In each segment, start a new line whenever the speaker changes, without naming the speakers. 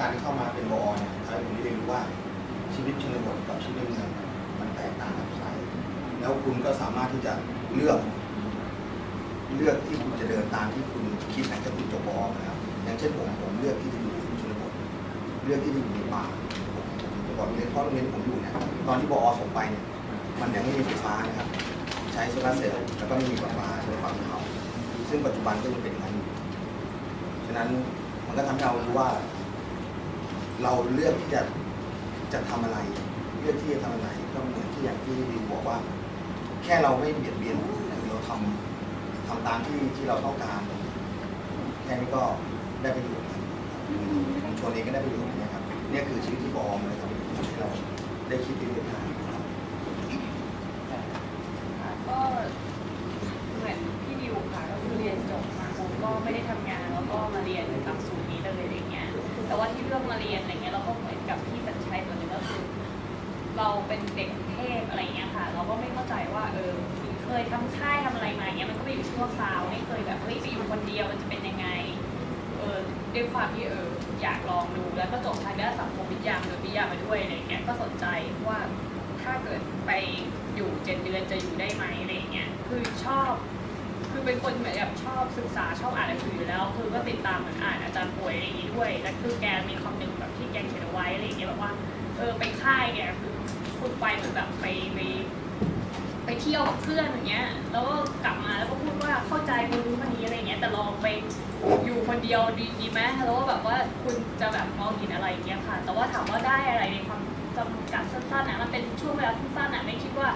การที่เข้ามาเป็นบอเนี่ยทำให้ผมได้เรียนรู้ว่าชีวิตชนบทกับชีวิตในเมืองมันแตกต่างกันไปแล้วคุณก็สามารถที่จะเลือก เลือกที่คุณจะเดินตามที่คุณคิดหลังจากคุณจบบอมาแล้วอย่างเช่นผมผมเลือกที่จะอยู่ชนบทเลือกที่จะอยู่ในป่าผมจะบอกเรียนเพราะโรงเรียนผมอยู่เนี่ยตอนที่บอส่งไปเนี่ยมันยังไม่มีไฟฟ้านะครับ ใช้โซลาร์เซลล์แล้วก็ไม่มีไฟฟ้าใช้ความเผาซึ่งปัจจุบันก็ยังเป็นอย่างนั้นอยู่ฉะนั้นมันก็ทำให้เรารู้ว่า เราเลือกที่จะจะทำอะไร เลือกที่จะทำอะไรก็เหมือนที่อย่างที่วิวบอกว่า แค่เราไม่เบียดเบียนคือเราทำทำตามที่ที่เราต้องการ แค่นี้ก็ได้ประโยชน์แล้วชุมชนเองก็ได้ประโยชน์นะครับเนี่ยคือชีวิตที่บอมเลยครับที่เราได้คิดเป็นเรื่องการ
ชั่วคราวไม่เคยแบบเฮ้ยไปอยู่คนเดียวมันจะเป็นยังไงเออด้วยความที่เอออยากลองดูแล้วก็จบทางด้านสังคมวิทยาหรือวิทยามาด้วยอะไรเงี้ยก็สนใจว่าถ้าเกิดไปอยู่เจ็ดเดือนจะอยู่ได้ไหมอะไรเงี้ยคือชอบ คือเป็นคนแบบชอบศึกษาชอบอ่านหนังสืออยู่แล้ว คือก็ติดตามเหมือนอ่านอาจารย์ป่วยอะไรอย่างงี้ด้วยแล้วคือแกมีคำหนึ่งแบบที่แกเขียนเอาไว้อะไรอย่างเงี้ยแบบว่าเออไปค่ายแกคือคุณไปเหมือนแบบไปไป ไปเที่ยวกับเพื่อนอย่างเงี้ย แล้วก็กลับมาแล้วก็พูดว่าเข้าใจคนรู้คนนี้อะไรเงี้ย แต่ลองไปอยู่คนเดียวดีดีไหมแล้วก็แบบว่าคุณจะแบบมองเห็นอะไรอย่างเงี้ยค่ะ แต่ว่าถามว่าได้อะไรในความจำกัดสั้นๆนะมันเป็นช่วงเวลาสั้นๆนะไม่คิดว่า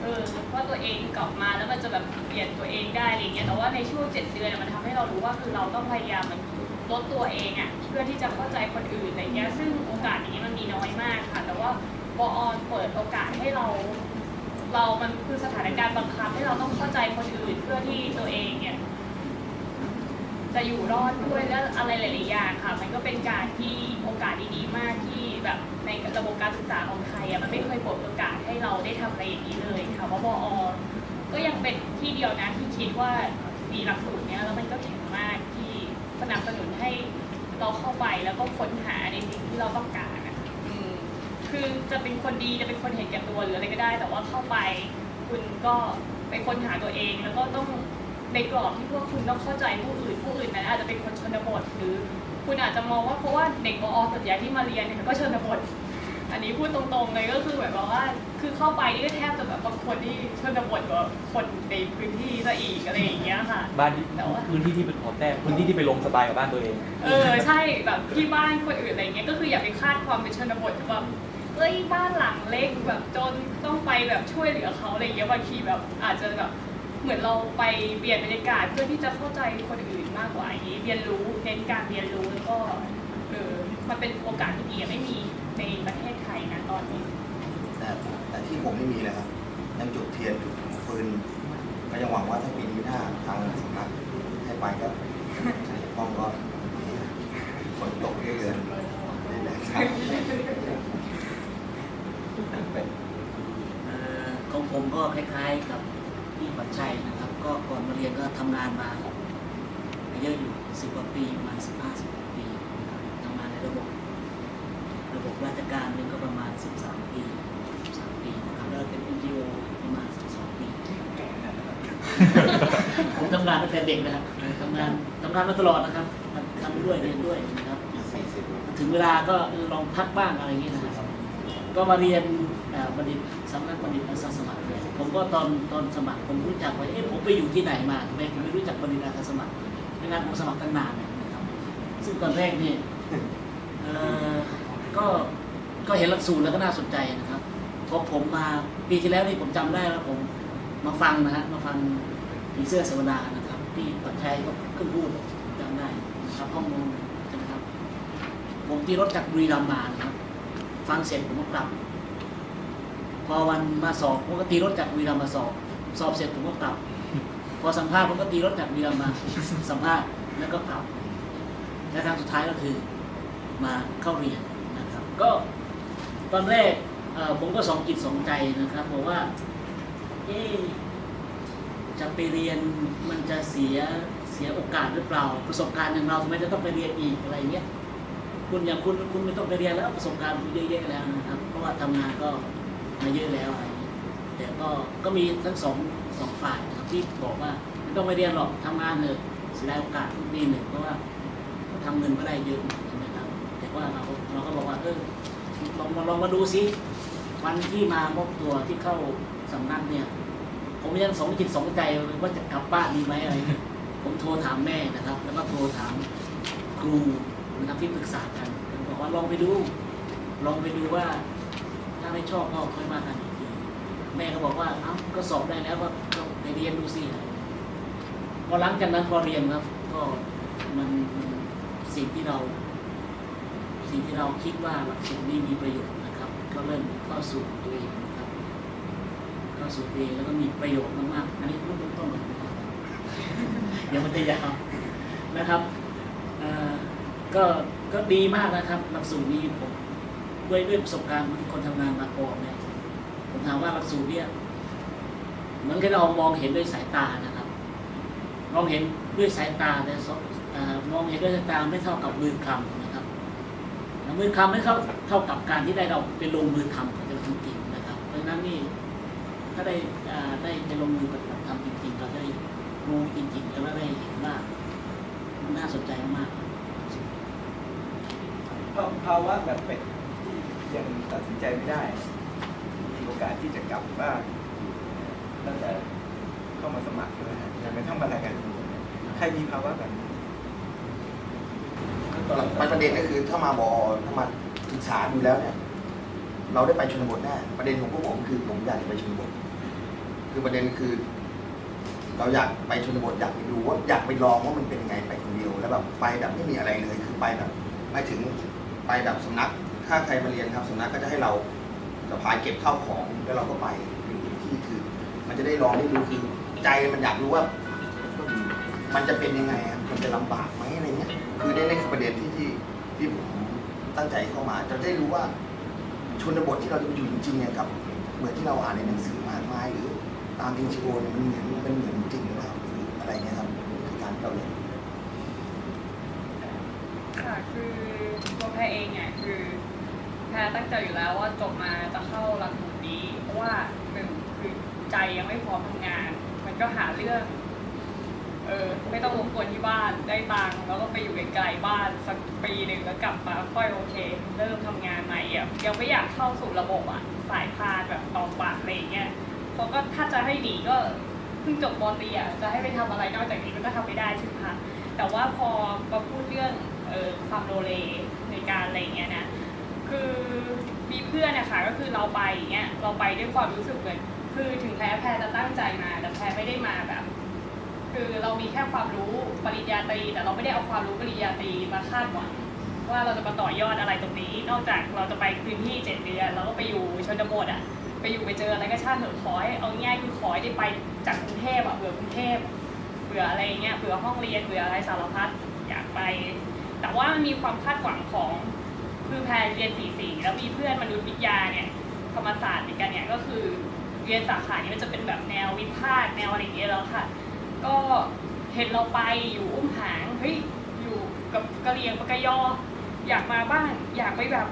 เออว่าตัวเองกลับมาแล้วมันจะแบบเปลี่ยนตัวเองได้อะไรเงี้ย แต่ว่าในช่วงเจ็ดเดือนมันทำให้เรารู้ว่าคือเราต้องพยายามมันลดตัวเองอะเพื่อที่จะเข้าใจคนอื่นอะไรเงี้ย ซึ่งโอกาสอย่างนี้ยมันมีน้อยมากค่ะ แต่ว่าปออนเปิดโอกาสให้เรา เรา มันคือสถานการณ์บังคับให้เราต้องเข้าใจคนอื่นเพื่อที่ตัวเองเนี่ยจะอยู่รอดด้วยและอะไรหลายๆอย่างค่ะ มันก็เป็นการที่โอกาสดีๆมากที่แบบในระบบการศึกษาของไทยอะมันไม่เคยเปิดโอกาสให้เราได้ทำอะไรอย่างนี้เลยค่ะว่าบอก็ยังเป็นที่เดียวนะที่คิดว่ามีหลักสูตรเนี้ยแล้วมันก็แข็งมากที่สนับสนุนให้เราเข้าไปแล้วก็ค้นหาในสิ่งที่เราต้องการ คือจะเป็นคนดีจะเป็นคนเห็นแก่ตัวหรืออะไรก็ได้ แต่ว่าเข้าไป คุณก็ไปค้นหาตัวเอง แล้วก็ต้องในกรอบที่พวกคุณต้องเข้าใจผู้อื่นผู้อื่นนั้นอาจจะเป็นคนชนบทหรือ คุณอาจจะมองว่าเพราะว่าเด็กมอส่วนใหญ่ที่มาเรียนเนี่ยก็ชนบทอันนี้พูดตรงๆเลยก็คือแบบว่า คือเข้าไปนี่ก็แทบจะแบบบางคนที่ชนบทกว่าคนในพื้นที่ซะอีกอะไรอย่างเงี้ยค่ะ
บ้านที่
แต่ว่า
พื้นที่ที่เป็นหอแต้มพื้นที่ที่ไปลงสบายกับบ้านตัวเอง
เออใช่แบบที่บ้านคนอื่นอะไรเงี้ยก็คืออย่าไปคาดความเป็นชนบทแบบเอ้ยบ้านหลังเล็กแบบจนต้องไปแบบช่วยเหลือเขาอะไรเงี้ยบางทีแบบอาจจะแบบเหมือนเราไปเปลี่ยนบรรยากาศเพื่อที่จะเข้าใจคนอื่นมากกว่าอย่างนี้เรียนรู้เน้นการเรียนรู้แล้วก็เออมันเป็นโอกาสที่ดีไม่มีในประเทศไทยนะตอนนี้
แต่แต่ที่ผมไม่มีเลยครับยังจุดเทียนจุดฟืนก็ยังหวังว่าถ้าปีนี้ถ้าทางสำนักให้ไปก็ป้องก็ฝนตกเรื่อยๆเรื่อยๆครับ
เอ่อ ของผมก็คล้ายๆกับพี่ปัจชัยนะครับ ก็ก่อนมาเรียนก็ทำงานมาเยอะอยู่สิบกว่าปีประมาณสิบห้าสิบกว่าปีนะครับทำงานในระบบ ระบบราชการนี่ก็ประมาณสิบสามปีสิบสามปีนะครับแล้วเป็น NGO ประมาณสิบสองปีผมทำงานตั้งแต่เด็กนะครับทำงานทำงานมาตลอดนะครับทำไปด้วยเรียนด้วยนะครับ ถึงเวลาก็เออลองพักบ้างอะไรอย่างเงี้ยนะครับ ก็มาเรียนบัณฑิตสำนักบัณฑิตอาสาสมัครเลยผมก็ตอนตอนสมัครผมรู้จักว่าเอ๊ะผมไปอยู่ที่ไหนมาทำไมผมไม่รู้จักบัณฑิตอาสาสมัครไม่งั้นผมสมัครตั้งนานนะครับ ซึ่งตอนแรกนี่ก็ก็เห็นหลักสูตรแล้วก็น่าสนใจนะครับพอผมมาปีที่แล้วนี่ผมจำได้แล้วผมมาฟังนะฮะมาฟังผีเสื้อเสวนานะครับที่ปัจชัยก็ขึ้นพูดจำได้นะครับห้องนู้นใช่ไหมครับ ผมที่รถจากบุรีรัมย์มานะครับ ฟังเสร็จผมก็กลับ พอวันมาสอบผมก็ตีรถจากบุรีรัมย์มาสอบ สอบเสร็จผมก็กลับ พอสัมภาษณ์ผมก็ตีรถจากบุรีรัมย์มา สัมภาษณ์แล้วก็กลับ และครั้งสุดท้ายก็คือมาเข้าเรียนนะครับ ก็ตอนแรกเอ่อผมก็สองจิตสองใจนะครับบอกว่าเอ๊จะไปเรียนมันจะเสียเสียโอกาสหรือเปล่า ประสบการณ์อย่างเราทำไมจะต้องไปเรียนอีกอะไรเงี้ย คุณอย่างคุณคุณไม่ต้องไปเรียนแล้วประสบการณ์คุณเยอะแยะแล้วนะครับ เพราะว่าทำงานก็มาเยอะแล้วอะไรอย่างเงี้ยแต่ก็ก็มีทั้งสองสองฝ่ายนะครับที่บอกว่าไม่ต้องไปเรียนหรอกทำงานเถอะเสียดายโอกาสปีหนึ่งเพราะว่าทำเงินก็ได้เยอะใช่ไหมครับแต่ว่าเราเราก็บอกว่าเออลองมาลองมาดูซิวันที่มามอบตัวที่เข้าสำนักเนี่ยผมยังสองจิตสองใจว่าจะกลับบ้านดีไหมอะไอ้ผมโทรถามแม่นะครับ แล้วก็โทรถามครู นะครับที่ปรึกษากันบอกว่าลองไปดู ลองไปดูว่า ถ้าไม่ชอบก็ค่อยมากันอีกทีแม่ก็บอกว่าเอ้าก็สอบได้แล้วก็ไปเรียนดูสิพอหลังจากนั้นพอเรียนครับ ก็มันมันสิ่งที่เรา สิ่งที่เราคิดว่าหลักสูตรนี้มีประโยชน์นะครับ ก็เริ่มเข้าสู่ตัวเองนะครับเข้าสู่ตัวเองแล้วก็มีประโยชน์มากๆอันนี้พูดต้นๆอนนะครับเดี๋ยวมันจะยาวนะครับอ่อ ก็ก็ดีมากนะครับหลักสูตรนี้ผมด้วยด้วยประสบการณ์คนทำงานมาก่อนเนี่ยผมถามว่าหลักสูตรเนี่ยเหมือนกับเรามองเห็นด้วยสายตานะครับ มองเห็นด้วยสายตาแต่มองเห็นด้วยสายตาไม่เท่ากับมือคำนะครับมือคำไม่เท่าเท่ากับการที่ได้เราไปลงมือทำจะทำจริงนะครับ เพราะฉะนั้นนี่ถ้าได้ได้ไปลงมือปฏิบัติธรรมจริงๆเราได้รู้จริงๆแล้วได้เห็นว่าน่าสนใจมาก
ภาวะแบบเป็ดที่ยังตัดสินใจไม่ได้ มีโอกาสที่จะกลับบ้านตั้งแต่เข้ามาสมัครใช่ไหมฮะยังไม่ต้องมารายงานตัวเนี่ยใครมีภาวะแบบนี้
มันประเด็นก็คือถ้ามาบอถ้ามาศึกษาดูแล้วเนี่ย เราได้ไปชนบทแน่ประเด็นของพวกผมคือผมอยากจะไปชนบท คือประเด็นคือ เราอยากไปชนบทอยากไปดูว่าอยากไปลองว่ามันเป็นยังไงไปคนเดียวแล้วแบบไปแบบไม่มีอะไรเลยคือไปแบบไปถึง ไปแบบสำนัก ถ้าใครมาเรียนครับสำนักก็จะให้เราสะพายเก็บข้าวของแล้วเราก็ไปอยู่ที่คือ มันจะได้ลองได้ดูคือใจมันอยากรู้ว่า มันจะเป็นยังไงมันจะลำบากไหมอะไรเงี้ย คือได้ในประเด็นที่ที่ที่ผมตั้งใจเข้ามาจะได้รู้ว่าชนบทที่เราจะอยู่จริงๆเนี่ยกับ เหมือนที่เราอ่านในหนังสือมากมายหรือตาม NGO เนี่ยมันเหมือนมันเหมือนจริงหรือเปล่าหรืออะไรเงี้ยครับคือการที่เราเรียน
ค่ะคือตัวแพรเองเนี่ยคือแพรตั้งใจอยู่แล้วว่าจบมาจะเข้าหลักสูตรนี้ เพราะว่าหนึ่งคือใจยังไม่พร้อมทำงาน มันก็หาเรื่องเออไม่ต้องรบกวนที่บ้านได้ตังค์แล้วก็ไปอยู่ไกลๆบ้านสักปีหนึ่งแล้วกลับมาค่อยโอเค เริ่มทำงานใหม่อะยังไม่อยากเข้าสู่ระบบอะสายพานแบบตองปากอะไรเงี้ยเพราะก็ถ้าจะให้หนีก็เพิ่งจบมอตีอะจะให้ไปทำอะไรนอกจากนี้มันก็ทำไม่ได้ใช่ไหมคะแต่ว่าพอมาพูดเรื่อง เออความโลเลในการอะไรเงี้ยนะคือมีเพื่อนนะคะก็คือเราไปเงี้ยเราไปด้วยความรู้สึกเหมือนคือถึงแพ้แพรจะตั้งใจมาแต่แพรไม่ได้มาแบบ คือเรามีแค่ความรู้ปริญญาตรี แต่เราไม่ได้เอาความรู้ปริญญาตรีมาคาดหวังว่าเราจะมาต่อยอดอะไรตรงนี้ นอกจากเราจะไปพื้นที่เจ็ดเดือนเราก็ไปอยู่ชนบทอะไปอยู่ไปเจออะไรก็ช่างเถอะขอให้เอาง่ายคือขอให้ได้ไปจากกรุงเทพอะเบื่อกรุงเทพเบื่ออะไรเงี้ยเบื่อห้องเรียนเบื่ออะไรสารพัดอยากไป แต่ว่ามันมีความคาดหวังของคือแพรเรียนสี่สี่แล้วมีเพื่อนมนุษยวิทยาเนี่ยธรรมศาสตร์เหมือนกันเนี่ยก็คือเรียนสาขานี้มันจะเป็นแบบแนววิพากษ์แนวอะไรอย่างเงี้ยแล้วค่ะ ก็เห็นเราไปอยู่อุ้มหางเฮ้ยอยู่กับกะเหรียงปะกะยออยากมาบ้างอยากไปแบบ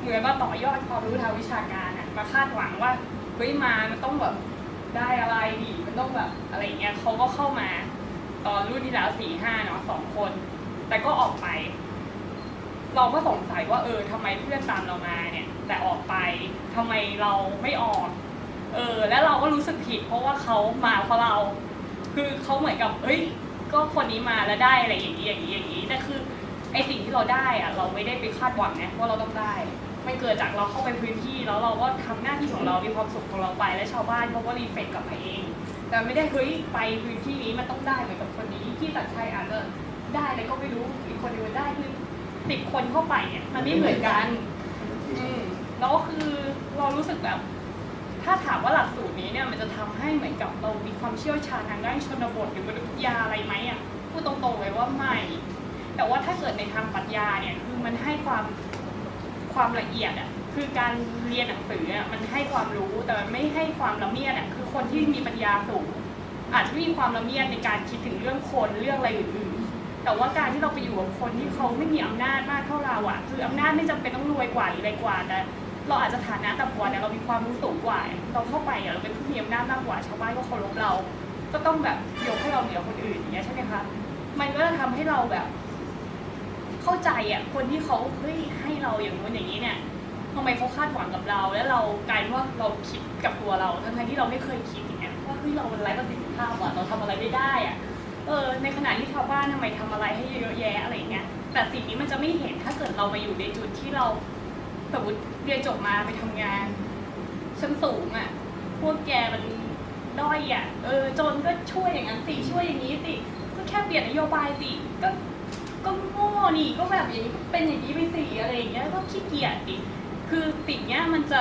เหมือนมาต่อยอดความรู้ทางวิชาการอะมาคาดหวังว่าเฮ้ยมามันต้องแบบได้อะไรดีมันต้องแบบอะไรอย่างเงี้ยเขาก็เข้ามาตอนรุ่นที่แล้วสี่ห้าเนาะสองคน แต่ก็ออกไป เราก็สงสัยว่า เออทำไมเพื่อนตามเรามาเนี่ย แต่ออกไปทำไมเราไม่ออก เออ แล้วเราก็รู้สึกผิด เพราะว่าเขามาเพราะเรา คือเขาเหมือนกับ เอ้ย ก็คนนี้มาแล้วได้อะไรอย่างนี้อย่างนี้อย่างนี้แต่คือไอสิ่งที่เราได้อะเราไม่ได้ไปคาดหวังนะว่าเราต้องได้ มันเกิดจากเราเข้าไปพื้นที่แล้วเราก็ทำหน้าที่ของเรา มีความสุขของเราไปและชาวบ้านเขาก็รีเฟกกลับมาเอง แต่ไม่ได้เฮ้ยไปพื้นที่นี้มันต้องได้เหมือนกับคนนี้ที่สัญชัยอาจจะ ได้อะไรก็ไม่รู้อีกคนนึงมันได้คือสิบคนเข้าไปเนี่ยมันไม่เหมือนกัน อืมแล้วก็คือเรารู้สึกแบบ ถ้าถามว่าหลักสูตรนี้เนี่ยมันจะทำให้เหมือนกับเรามีความเชี่ยวชาญทางด้านชนบทหรือมนุษยวิทยาอะไรไหมอะพูดตรงๆเลยว่าไม่ แต่ว่าถ้าเกิดในทางปรัชญาเนี่ยคือมันให้ความความละเอียดอะคือการเรียนหนังสืออะมันให้ความรู้แต่มันไม่ให้ความละเมียดอะคือคนที่มีปัญญาสูง อาจจะมีความละเมียดในการคิดถึงเรื่องคนเรื่องอะไรอื่นๆ แต่ว่าการที่เราไปอยู่กับคนที่เขาไม่มีอำนาจมากเท่าเราอะคืออำนาจไม่จำเป็นต้องรวยกว่าหรืออะไรกว่าแต่เราอาจจะฐานะต่ำกว่าแต่เรามีความรู้สูงกว่า เราเข้าไปอะเราเป็นผู้มีอำนาจมากกว่าชาวบ้านก็เคารพเรา ก็ต้องแบบยกให้เราเหนือคนอื่นอย่างเงี้ยใช่ไหมคะมันก็จะทำให้เราแบบ เข้าใจอะคนที่เขาเฮ้ยให้เราอย่างนู้นอย่างนี้เนี่ยทำไมเขาคาดหวังกับเรา แล้วเรากลายว่าเราคิดกับตัวเราทั้งที่เราไม่เคยคิดอย่างเงี้ยว่าเฮ้ยเรามันไรประสิทธิภาพอะเราทำอะไรไม่ได้อะ เออในขณะที่ชาวบ้านทำไมทำอะไรให้เยอะแยะอะไรเงี้ยแต่สิ่งนี้มันจะไม่เห็นถ้าเกิดเรามาอยู่ในจุดที่เราสมมติเรียนจบมาไปทำงานชั้นสูงอะพวกแกมันด้อยอะเออจนก็ช่วยอย่างนั้นสิช่วยอย่างนี้สิก็แค่เปลี่ยนนโยบายสิก็ก็โง่นี่ก็แบบอย่างนี้ก็เป็นอย่างนี้ไปสิอะไรอย่างเงี้ยก็ขี้เกียจดิคือสิ่งเนี้ยมันจะ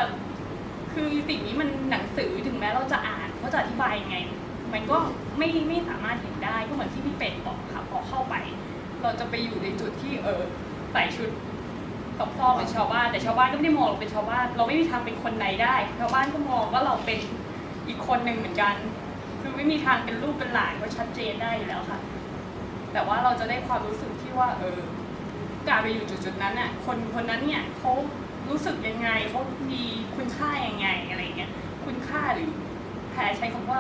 คือสิ่งนี้มันหนังสือถึงแม้เราจะอ่านเขาจะอธิบายยังไง มันก็ไม่ไม่สามารถเห็นได้ก็เหมือนที่พี่เป็ดบอกค่ะพอเข้าไป เราจะไปอยู่ในจุดที่เออใส่ชุดซอฟๆเป็นชาวบ้านแต่ชาวบ้านก็ไม่ได้มองเราเป็นชาวบ้าน เราไม่มีทางเป็นคนไหนได้ ชาวบ้านก็มองว่าเราเป็นอีกคนหนึ่งเหมือนกัน คือไม่มีทางเป็นลูกเป็นหลานก็ชัดเจนได้อยู่แล้วค่ะ แต่ว่าเราจะได้ความรู้สึกที่ว่า เออการไปอยู่จุดๆนั้นน่ะคนคนนั้นเนี่ยเขารู้สึกยังไงเขามีคุณค่ายังไงอะไรเงี้ยคุณค่าหรือแพรใช้คำว่า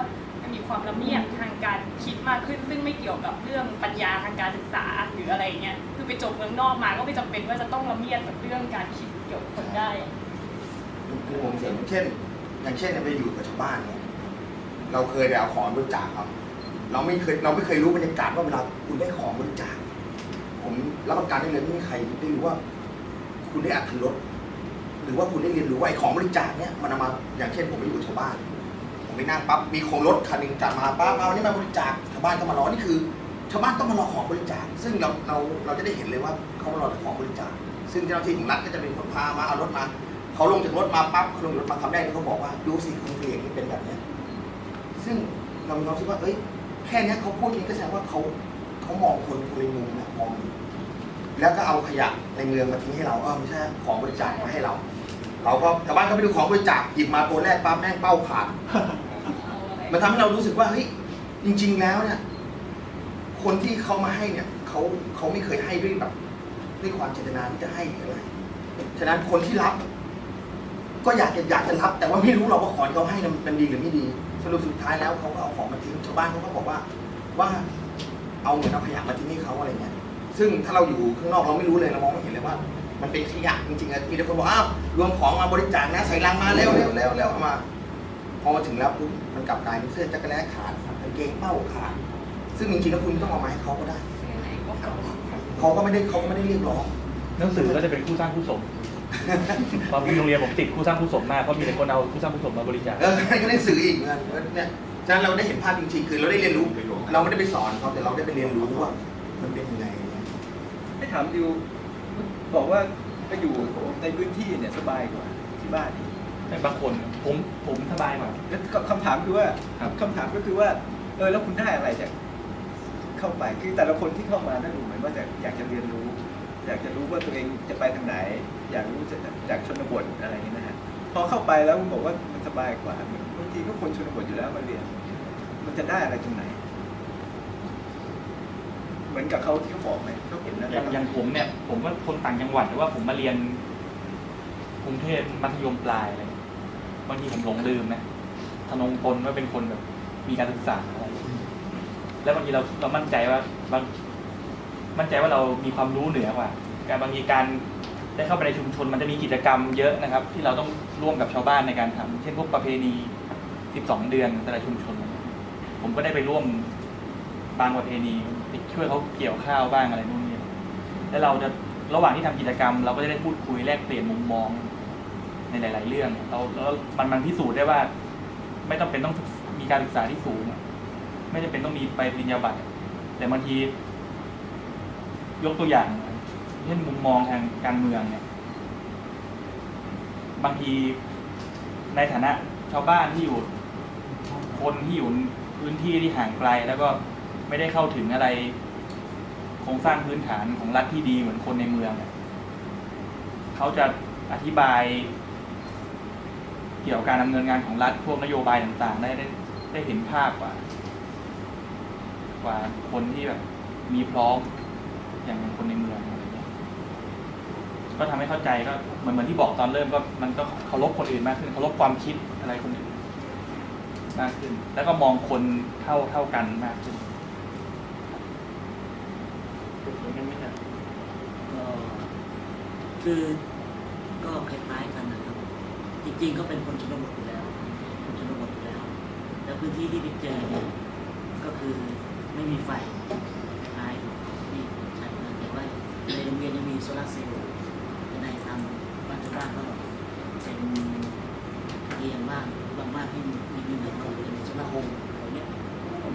มีความละเมียดทางการคิดมากขึ้น ซึ่งไม่เกี่ยวกับเรื่องปัญญาทางการศึกษาหรืออะไรเงี้ยคือไปจบเมืองนอกมาก็ไม่จำเป็นว่าจะต้องละเมียดกับเรื่องการคิดเกี่ยวกับคนได้
คือผมเห็นเช่น อย่างเช่นไปอยู่กับชาวบ้านเนี่ยเราเคยไปเอาของบริจาคเขาเราไม่เคยเราไม่เคยรู้บรรยากาศว่าเวลาคุณได้ของบริจาคผมรับประกันได้เลยไม่มีใครได้รู้ว่า คุณได้อัตรสหรือว่าคุณได้เรียนรู้ว่าไอ้ของบริจาคเนี่ยมันเอามาอย่างเช่นผมไปอยู่กับชาวบ้าน ผมไปนั่งปั๊บมีโครงรถคันหนึงจามาปั๊บเอานี่มาบริจาคชาวบ้านก็มารอนี่คือชาวบ้านต้องมารอของบริจาค ซึ่งเราเราเราจะได้เห็นเลยว่าเขามารอแต่ของบริจาค ซึ่งเจ้าหน้าที่ของรัฐก็จะเป็นคนพามาเอารถมาเขาลงจากรถมาปั๊บเขาลงจากรถมาคำแรกเขาบอกว่าดูสิคุณเกลียงนี่เป็นแบบเนี้ยซึ่งเรามีความรู้สึกว่าเอ้ยแค่นี้เขาพูดนี้ก็แสดงว่าเขาเขามองคนคนในมุมนะมองแล้วก็เอาขยะในเมืองมาทิ้งให้เราเออไม่ใช่ของบริจาคมาให้เรา เราก็ชาวบ้านก็ไปดูของบริจาคหยิบมาตัวแรกปั๊บแม่งเป้าขาด มันทำให้เรารู้สึกว่าเฮ้ยจริง ๆ แล้วเนี่ยคนที่เขามาให้เนี่ยเขาเขาไม่เคยให้ด้วยแบบด้วยความเจตนาที่จะให้หรืออะไรฉะนั้นคนที่รับ ก็อยากจะอยากจะรับ แต่ว่าไม่รู้เราว่าของที่เขาให้นั้นมันดีหรือไม่ดี สรุปสุดท้ายแล้วเขาก็เอาของมาทิ้งชาวบ้านเขาก็บอกว่าว่าเอาเหมือนเอาขยะมาทิ้งให้เขาอะไรเงี้ยซึ่งถ้าเราอยู่ข้างนอกเราไม่รู้เลยเรามองไม่เห็นเลยว่า มันเป็นขยะจริงๆอะมีแต่คนบอกอ้าวรวมของมาบริจาคนะใส่ลังมาเร็วเร็วเร็วเร็วเอามา พอมาถึงแล้วปุ๊บมันกลับกลายเป็นเสื้อจักรแล้ขาดกางเกงเป้าขาด ซึ่งจริงๆแล้วคุณไม่ต้องเอามาให้เขาก็ได้เขาก็ไม่ได้เขาก็ไม่ได้เรียกร้อง
หนังสือก็จะเป็นคู่สร้างคู่สมตอนที่โรงเรียนผมติดคู่สร้างคู่สมมากเพราะมีแต่คนเอาคู่สร้างคู่สมมาบริจาค
เออก็ได้สื่ออีกเหมือนกันเนี่ยฉะนั้นเราได้เห็นภาพจริงๆคือเราได้เรียนรู้ เราไม่ได้ไปสอนเขาแต่เราได้ไปเรียนรู้ว่า มันเป็นยังไงเนี่ย
ให้ถามดิวบอกว่าไปอยู่ในพื้นที่เนี่ยสบายกว่าที่บ้านอีก
แต่บางคนผมผมสบายกว่า
แล้วก็คำถามคือว่า
ครับ
คำถามก็คือว่า เออแล้วคุณได้อะไรจากเข้าไปคือแต่ละคนที่เข้ามานั่นดูเหมือนว่าจะอยากจะเรียนรู้ อยากจะรู้ว่าตัวเองจะไปทางไหน อยากรู้จากจากชนบทอะไรอย่างนี้นะฮะพอเข้าไปแล้วคุณบอกว่ามันสบายกว่าบางทีก็คนชนบทอยู่แล้วมาเรียน มันจะได้อะไรตรงไหน เหมือนกับเขาที่เขาบอกไหมเขาเห็นนะ
อย่างอย่างผมเนี่ย ผมก็คนต่างจังหวัดแต่ว่าผมมาเรียนกรุงเทพมัธยมปลายอะไร บางทีผมหลงลืมนะทนงตนว่าเป็นคนแบบ มีการศึกษาอะไรแล้วบางทีเราเรามั่นใจว่าบางมั่นใจว่าเรามีความรู้เหนือกว่าการบางทีการได้เข้าไปในชุมชนมันจะมีกิจกรรมเยอะนะครับ ที่เราต้องร่วมกับชาวบ้านในการทำเช่นพวกประเพณี 12 เดือนแต่ละชุมชน ผมก็ได้ไปร่วมบางประเพณีไปช่วยเขาเกี่ยวข้าวบ้างอะไรนู่นนี่แล้วเราจะระหว่างที่ทำกิจกรรม เราก็จะได้พูดคุยแลกเปลี่ยนมุมมอง ในหลาย ๆ เรื่องเราแล้วมันมันพิสูจน์ได้ว่า ไม่ต้องเป็นต้องมีการศึกษาที่สูง ไม่จำเป็นต้องมีไปปริญญาบัตรแต่บางที ยกตัวอย่างเช่นมุมมองทางการเมืองเนี่ย บางทีในฐานะชาวบ้านที่อยู่ คนที่อยู่พื้นที่ที่ห่างไกล แล้วก็ไม่ได้เข้าถึงอะไรโครงสร้างพื้นฐานของรัฐที่ดีเหมือนคนในเมืองเนี่ยเขาจะอธิบาย เกี่ยวกับการดำเนินงานของรัฐพวกนโยบายต่างๆ ได้ได้ได้เห็นภาพกว่ากว่าคนที่แบบมีพร้อมอย่างคนในเมืองอะไรเงี้ยก็ทำให้เข้าใจก็เหมือนเหมือนที่บอกตอนเริ่มก็มันก็เคารพคนอื่นมากขึ้นเคารพความคิดอะไรคนอื่นมากขึ้น แล้วก็มองคนเท่าเท่ากันมากขึ้นเหมือนกันไหมครับ
ก็คือก็คล้ายๆกัน จริงๆ ก็เป็นคนชนบทอยู่แล้วคนชนบทอยู่แล้ว แล้วพื้นที่ที่ไปเจอเนี่ยก็คือไม่มีไฟคล้ายนี่ใช่นะแต่ว่าในโรงเรียนยังมีโซลาร์เซลล์ในทางบ้านชาวบ้านก็เป็นเรียนบ้างบางบ้านที่มีมีเงินก็เป็นโซลาร์โฮมอะไรเงี้ย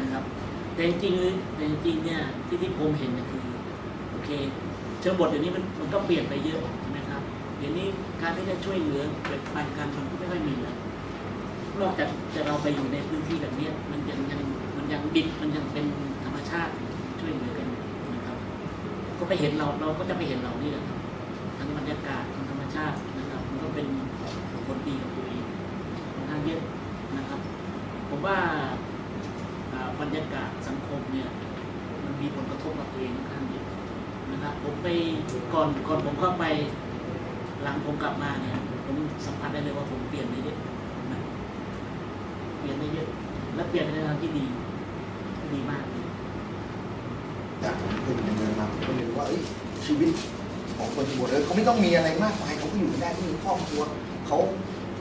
นะครับ แต่จริงๆเลยแต่จริงๆเนี่ยที่ที่ผมเห็นเนี่ยคือโอเคชิงบทเดี๋ยวนี้มันมันก็เปลี่ยนไปเยอะ เดี๋ยวนี้การที่จะช่วยเหลือแบ่งปันกันมันก็ไม่ค่อยมีแล้วนอกจากจะเราไปอยู่ในพื้นที่แบบนี้มันยังยังมันยังดิบมันยังเป็นธรรมชาติช่วยเหลือกันนะครับ ก็ไปเห็นเราเราก็จะไปเห็นเรานี่แหละครับทั้งบรรยากาศทั้งธรรมชาตินะครับ มันก็เป็นผลดีกับตัวเองค่อนข้างเยอะนะครับ ผมว่าบรรยากาศสังคมเนี่ยมันมีผลกระทบกับตัวเองค่อนข้างเยอะนะครับ ผมไปก่อนก่อนผมเข้าไป ลังผมกลับมาเนี่ยผมสัมผัสได้เลยว่าผมเปลี่ยนไปเยอะนะเปลี่ยนได้เยอะ และเปลี่ยนในทางที่ดีดีมากเลย
จากผมเคยอยู่ในเมืองมาผมก็เลยรู้ว่าชีวิตของคนชนบทเออเขาไม่ต้องมีอะไรมากมายเขาก็อยู่ได้ที่มีครอบครัวเขา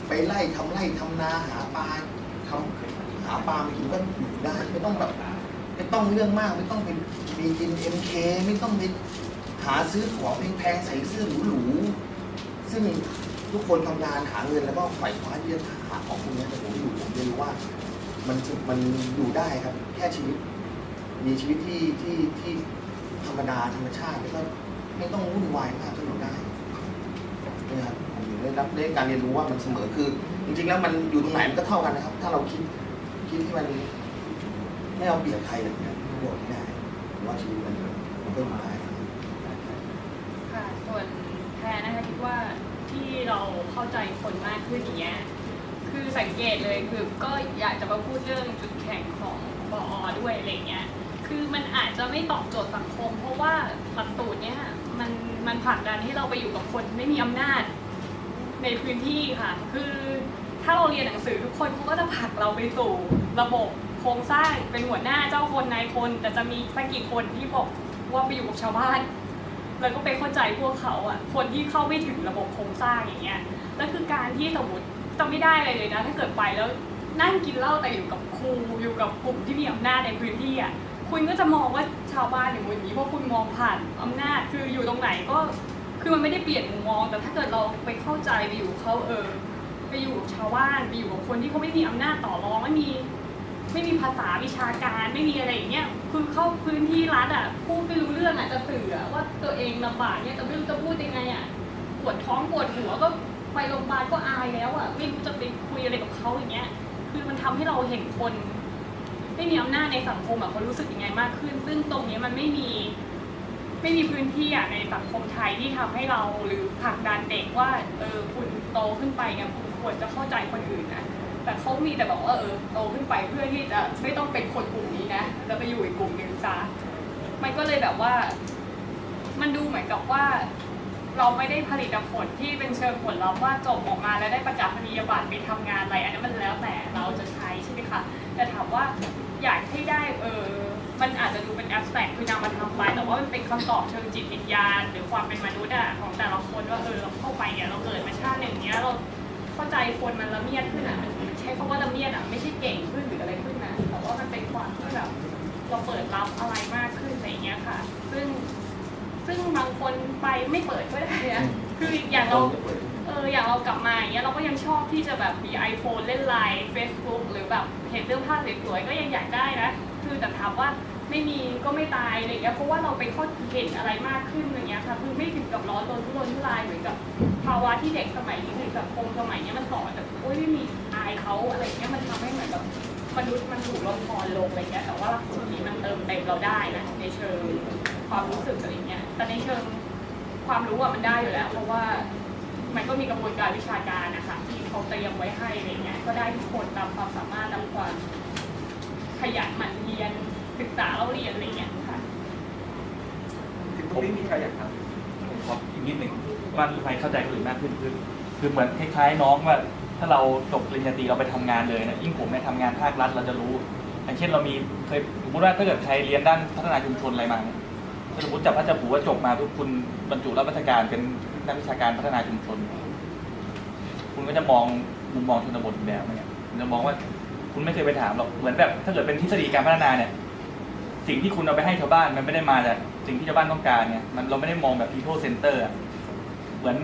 ไปไล่ทำไร่ทำนาหาปลาทำหาปลามากินก็อยู่ได้ไม่ต้องแบบไม่ต้องเรื่องมาก ไม่ต้องเป็นมีกินเอ็มเคไม่ต้องไปหาซื้อของแพงๆใส่เสื้อหรูๆ ซึ่งทุกคนทำงานหาเงินแล้วก็ไขว่คว้าที่จะหาของพวกนี้แต่ผมอยู่ผมจะรู้ว่า มันมันอยู่ได้ครับ แค่ชีวิต มีชีวิตที่ที่ที่ธรรมดาธรรมชาติแล้วก็ไม่ต้องวุ่นวายมากก็อยู่ได้นะครับผมถึงได้รับได้การเรียนรู้ว่ามันเสมอคือ จริงๆแล้วมันอยู่ตรงไหนมันก็เท่ากันนะครับ ถ้าเราคิดคิดที่มันไม่เอาเปรียบใครแบบนี้บอกไม่ได้ว่าชีวิตมันมันก็อยู่ได้
ค่ะส่วน รนะคะคิดว่าที่เราเข้าใจคนมากขึ้นอย่างเงี้ยคือสังเกตเลยคือก็อยากจะมาพูดเรื่องจุดแข็งของบออด้วยอะไรเงี้ยคือมันอาจจะไม่ตอบโจทย์สังคม เพราะว่าหลักสูตรเนี้ยมันมันผลักดันให้เราไปอยู่กับคนไม่มีอำนาจในพื้นที่ค่ะ คือถ้าเราเรียนหนังสือทุกคนเขาก็จะผลักเราไปสู่ระบบโครงสร้างเป็นหัวหน้าเจ้าคนนายคน แต่จะมีสักกี่คนที่บอกว่าไปอยู่กับชาวบ้าน แล้วก็ไปเข้าใจพวกเขาอะ คนที่เข้าไม่ถึงระบบโครงสร้างอย่างเงี้ย แล้วคือการที่สมมติจะไม่ได้อะไรเลยนะ ถ้าเกิดไปแล้วนั่งกินเหล้าแต่อยู่กับครูอยู่กับกลุ่มที่มีอำนาจในพื้นที่อะ คุณก็จะมองว่าชาวบ้านอย่างนี้เพราะคุณมองผ่านอำนาจ คืออยู่ตรงไหนก็คือมันไม่ได้เปลี่ยนมุมมอง แต่ถ้าเกิดเราไปเข้าใจไปอยู่เขาเออ ไปอยู่กับชาวบ้านไปอยู่กับคนที่เขาไม่มีอำนาจต่อรองไม่มี ไม่มีภาษาวิชาการไม่มีอะไรอย่างเงี้ยคือเข้าพื้นที่รัฐอะพูดไม่รู้เรื่องอะจะสื่ออะว่าตัวเองลำบากเนี่ยแต่ไม่รู้จะพูดยังไงอะปวดท้องปวดหัวก็ไปโรงพยาบาลก็อายแล้วอะไม่รู้จะไปคุยอะไรกับเขาอย่างเงี้ย คือมันทำให้เราเห็นคน ไม่มีอำนาจในสังคมอะเขารู้สึกยังไงมากขึ้น ซึ่งตรงเนี้ยมันไม่มีไม่มีพื้นที่อะในสังคมไทยที่ทำให้เราหรือผลักดันเด็กว่าเออคุณโตขึ้นไปเนี่ยคุณควรจะเข้าใจคนอื่นนะ แต่เขามีแต่บอกว่าเออโตขึ้นไปเพื่อที่จะไม่ต้องเป็นคนกลุ่มนี้นะแล้วไปอยู่อีกกลุ่มหนึ่งซะมันก็เลยแบบว่า มันดูเหมือนกับว่า เราไม่ได้ผลิตผลที่เป็นเชิงผลลัพธ์ว่าจบออกมาแล้วได้ประกาศนียบัตรไปทำงานอะไรอันนั้นมันแล้วแต่เราจะใช้ใช่ไหมคะแต่ถามว่าอยากให้ได้เออมันอาจจะดูเป็นแอบสแตรกคือนำมาทำไปแต่ว่ามันเป็นคำตอบเชิงจิตวิญญาณ หรือความเป็นมนุษย์อะของแต่ละคนว่าเออเราเข้าไปเนี่ยเราเกิดมาชาติหนึ่งเนี้ยเราเข้าใจคนมันละเมียดขึ้นอะมัน ช้คำว่าละเมียดอะไม่ใช่เก่งขึ้นหรืออะไรขึ้นนะแต่ว่ามันเป็นความที่แบบเราเปิดรับอะไรมากขึ้นอะไรอย่างเงี้ยค่ะ ซึ่งซึ่งบางคนไปไม่เปิดก็ได้นะคืออย่างเราเอออย่างเรากลับมาอย่างเงี้ยเราก็ยังชอบที่จะแบบมี iPhone เล่นไลน์ Facebook หรือแบบเห็นเรื่องภาพสวยๆก็ยังอยากได้นะคือแต่ถามว่าไม่มีก็ไม่ตายอะไรอย่างเงี้ยเพราะว่าเราไปเข้าเห็นอะไรมากขึ้นอย่างเงี้ยค่ะคือไม่ถึงกับร้อนรนทุรนทุรายเหมือนกับภาวะที่เด็กสมัยนี้หรือสังคมสมัยนี้มันสอนแต่โอ้ยไม่มีอายเขาอะไรเงี้ยมันทำให้เหมือนแบบมนุษย์มันถูกลดทอนลงอะไรเงี้ยแต่ว่าหลักสูตรนี้มันเติมเต็มเราได้นะในเชิงความรู้สึกอะไรเงี้ยแต่ในเชิงความรู้อะมันได้อยู่แล้ว เพราะว่ามันก็มีกระบวนการวิชาการนะคะที่เขาเตรียมไว้ให้อะไรเงี้ยก็ได้ทุกคนตามความสามารถตามความขยันหมั่นเรียนศึกษาเราเรียนอะไรเงี้ยค่ะ
ที่พูดไม่มีใครอยากท
ผมขออีกนิดหนึ่งว่าใครเข้าใจคนอื่นมากขึ้นคือคือเหมือนคล้ายๆน้องว่า ถ้าเราจบปริญญาตรีเราไปทำงานเลยนะยิ่งผมเนี่ยทำงานภาครัฐเราจะรู้อย่างเช่นเรามีเคยสมมติว่าถ้าเกิดใครเรียนด้านพัฒนาชุมชนอะไรมาสมมติจับพระจับผูว่าจบมาทุกคุณบรรจุรับราชการเป็นนักวิชาการพัฒนาชุมชน คุณก็จะมองมุมมองชนบทแบบนึงอะคุณจะมองว่าคุณไม่เคยไปถามหรอกเหมือนแบบถ้าเกิดเป็นทฤษฎีการพัฒนาเนี่ย สิ่งที่คุณเอาไปให้ชาวบ้านมันไม่ได้มาจากสิ่งที่ชาวบ้านต้องการเนี่ยมันเราไม่ได้มองแบบ people center อะเหมือน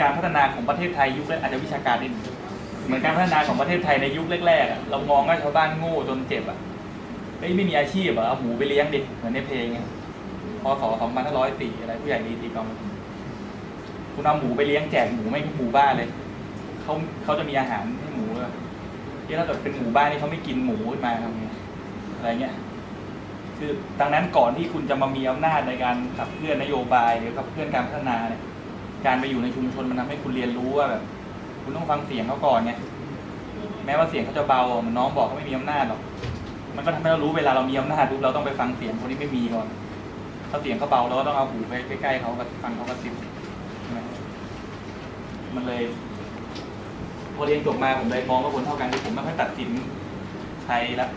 การพัฒนาของประเทศไทยยุคแรกอาจจะวิชาการนิดนึง เหมือนการพัฒนาของประเทศไทยในยุคแรกๆอะเรามองว่าชาวบ้านโง่จนเจ็บอะเฮ้ยไม่มีอาชีพเหรอเอาหมูไปเลี้ยงดิเหมือนในเพลงไงพศ2504อะไรผู้ใหญ่ดีตีกองคุณเอาหมูไปเลี้ยงแจกหมูไม่ทุกหมู่บ้านเลยเขาเขาจะมีอาหารให้หมูเลยที่ถ้าเกิดเป็นหมู่บ้านนี่เขาไม่กินหมูขึ้นมาทำไงอะไรเงี้ยคือดังนั้นก่อนที่คุณจะมามีอำนาจในการขับเคลื่อนนโยบายหรือขับเคลื่อนการพัฒนาเนี่ยการไปอยู่ในชุมชนมันทำให้คุณเรียนรู้ว่าแบบ คุณต้องฟังเสียงเขาก่อนไงแม้ว่าเสียงเขาจะเบาเหมันน้องบอกเขาไม่มีอำนาจหรอกมันก็ทำให้เรารู้เวลาเรามีอำนาจปุ๊บเราต้องไปฟังเสียงคนที่ไม่มีก่อนถ้าเสียงเขาเบาเราก็ต้องเอาหูไปใกล้ๆเขากับฟังเขากระซิบมมันเลยพอเรียนจบมาผมเลยมองว่าคนเท่ากันคือผมไม่ค่อยตัดสินใครละ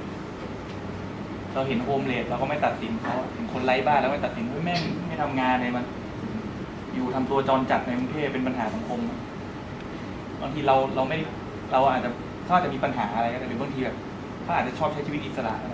เราเห็นโฮมเลสเราก็ไม่ตัดสินเขาเห็นคนไร้บ้านแล้วไม่ตัดสินเฮ้ยแม่งไม่ทำงานเลยมัน อยู่ทำตัวจรจัดในกรุงเทพเป็นปัญหาสังคม บางทีเราเราไม่เราอาจจะเขาอาจจะมีปัญหาอะไรก็ได้หรือบางทีแบบเขาอาจจะชอบใช้ชีวิตอิสระอะไร